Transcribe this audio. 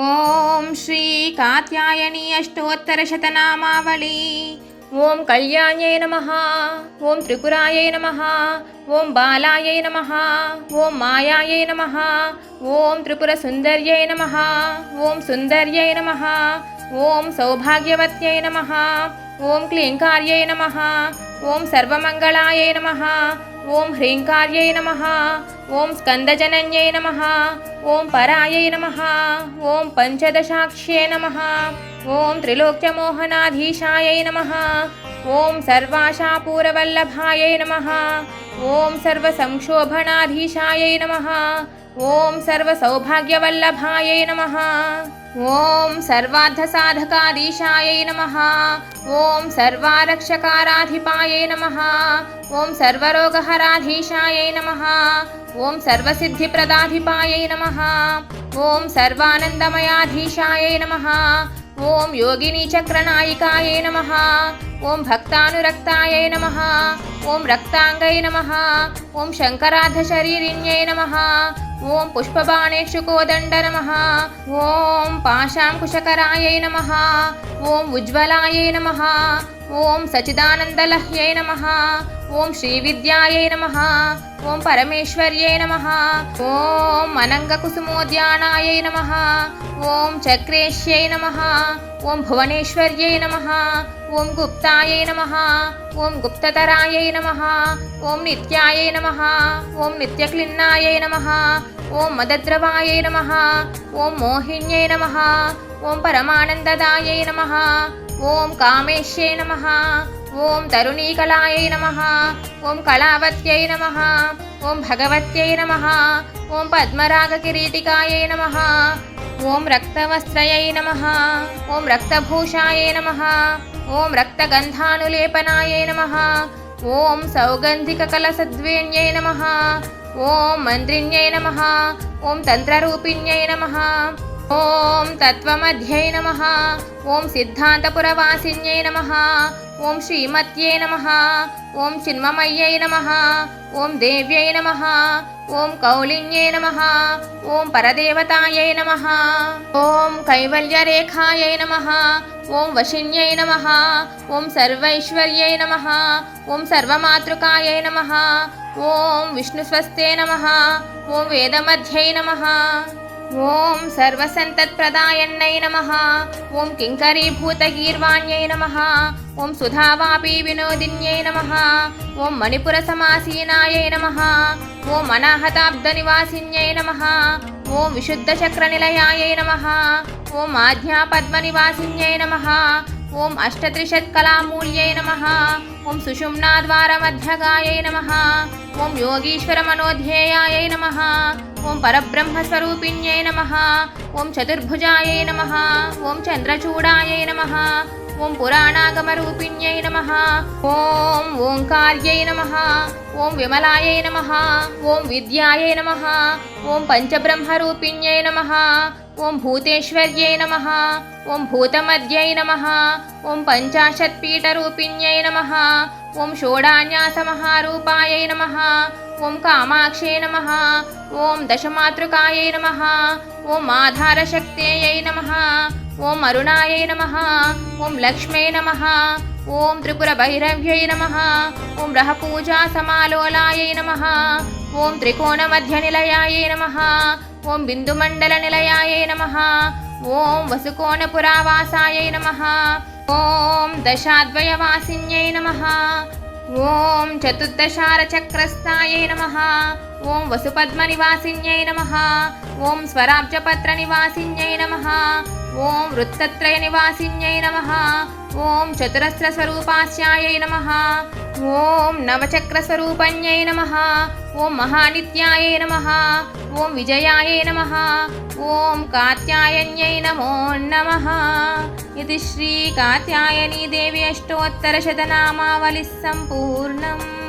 ఓం శ్రీ కాత్యాయని అష్టోత్తరశతనామావళి ఓం కళ్యాణ్యై నమ. ఓం త్రిపురాయై నమ. ఓం బాలాయై నమ. ఓం మాయాయై నమ. ఓం త్రిపుర సుందర్యై నమ. ఓం సుందర్యై నమ. ఓం సౌభాగ్యవత్యై నమ. ఓం క్లీంకార్యై నమ. ఓం సర్వమంగళాయై నమ. ఓం హ్రీంకార్యై నమ ఓం స్కందజనన్యై నమ ఓం పరాయై నమ ఓం పంచదశాక్ష్యే నమ ఓం త్రిలోక్యమోహనాధీశాయై నమ ఓం సర్వాశాపూరవల్లభాయై నమ ఓం సర్వసంక్షోభనాధీశాయై నమ ఓం సర్వసౌభాగ్యవల్లభాయై నమ ఓం సర్వార్థసాధకాధీశాయై నమ ఓం సర్వారక్షకారాధిపాయై నమ ఓం సర్వరోగహరాధీశాయై నమ ఓం సర్వసిద్ధిప్రదాధిపాయై నమ ఓం సర్వానందమయాధీశాయై నమ ఓం యోగినీచక్రనాయికాయై నమ ఓం భక్తానురక్తాయ నమ. ఓం రక్తాంగై నమ. ఓం శంకరాధశరీరిణ్యై నమ. ఓం పుష్పబాణేక్షుకోదండ నమ. ఓం పాశాంకుశకరాయ నమ. ఓం ఉజ్వలాయ నమ. ఓం సచిదానందలహ్యై నమ. ఓం శ్రీవిద్యాయ నమ. ఓం పరమేశ్వర్యై నమ ఓం అనంగ అనంగకుసుమోద్యానాయై నమ ఓం చక్రేష్యై నమ ఓం భువనేశ్వర్యై నమ ఓం గుప్తాయై నమ ఓం గుప్తతరాయై నమ ఓం నిత్యాయై నమ ఓం నిత్యక్లిన్నాయై నమ ఓం మదద్రవాయై నమ ఓం మోహిన్యై నమ ఓం పరమానందదాయై నమ ఓం కామేశ్యై నమ ఓం తరుణీకళాయై నమ ఓం కళావత్యై నమ ఓం భగవత్యై నమ ఓం పద్మరాగకిరీటికాయై నమ ఓం రక్తవస్త్రయై నమ ఓం రక్తభూషాయై నమ ఓం రక్తగంధానులేపనాయై నమ ఓం సౌగంధికకలసద్వేణ్యై నమ ఓం మంత్రిణ్యై నమ ఓం తంత్రరూపిణ్యై నమ ఓం తత్వమధ్యై నమ ఓం సిద్ధాంతపురవాసిన్యై నమ ఓం శ్రీమత్యై నమ ఓం చిన్మమయ్యై నమ ఓం దేవ్యై నమ ఓం కౌలిన్యై నమ ఓం పరదేవతాయై నమ ఓం కైవల్యరేఖాయై నమ ఓం వశిన్యై నమ ఓం సర్వైశ్వర్యై నమ ఓం సర్వమాతృకాయై నమ ఓం విష్ణుస్వస్తే నమ ఓం వేదమధ్యై నమ ఓం సర్వసంతత్ప్రదాయన్నై నమ. ఓం కింకరీభూతగీర్వాణ్యై నమ. ఓం సుధావాపీ వినోదిన్యై నమ. ఓం మణిపుర సమాసీనాయై నమ. ఓం అనాహతాబ్ద నివాసిన్యై నమ. ఓం విశుద్ధచక్రనిలయాయై నమ. ఓం ఆజ్ఞాపద్మనివాసిన్యై నమ. ఓం అష్టత్రిశత్కలామూల్యై నమ. ఓం సుషుమ్నాద్వారమధ్యగాయై నమ. ఓం యోగీశ్వరమనోధ్యేయాయై నమ. ఓం పరబ్రహ్మస్వరూపిణ్యై నమ ఓం చతుర్భుజాయై నమ ఓం చంద్రచూడాయై నమ ఓం పురాణాగమరూపిణ్యై నమ ఓం ఓంకార్యై నమ ఓం విమలాయై నమ ఓం విద్యాయై నమ ఓం పంచబ్రహ్మరూపిణ్యై నమ ఓం భూతేశ్వర్యై నమ ఓం భూతమద్యై నమ ఓం పంచాశత్పీఠరూపిణ్యై నమ ఓం షోడాన్యాసమహారూపాయై నమ ఓం కామాక్షే నమ ఓం దశమాతృకాయై నమ ఓం ఆధారశక్త్యై నమ ఓం అరుణాయై నమ ఓం లక్ష్మై నమ ఓం త్రిపురభైరవ్యై నమ ఓం రహపూజా సమాలోలాయై నమ ఓం త్రికోణమధ్యనిలయాయై నమ ఓం బిందుమండలనిలయాయై నమ ఓం వసుకోణపురావాసాయై నమ ఓం దశాద్వయవాసిన్యై నమ ఓం చతుర్దశారచక్రస్థాయై నమ. ఓం వసుపద్మనివాసిన్యై నమ. ఓం స్వరాబ్జపత్రనివాసిన్యై నమ. ఓం వృత్తత్రయ నివాసిన్యై నమ. ఓం చతురస్ర స్వరూపాస్యాయై నమ. ఓం నవచక్ర నవచక్రస్వరూపణ్యై నమ. ఓం మహానిత్యాయై నమ. ఓం విజయాయై నమ. ఓం కాత్యాయన్యై నమో నమ. ఇది శ్రీ కాత్యాయనీ దేవి అష్టోత్తరశతనామావళి సంపూర్ణం.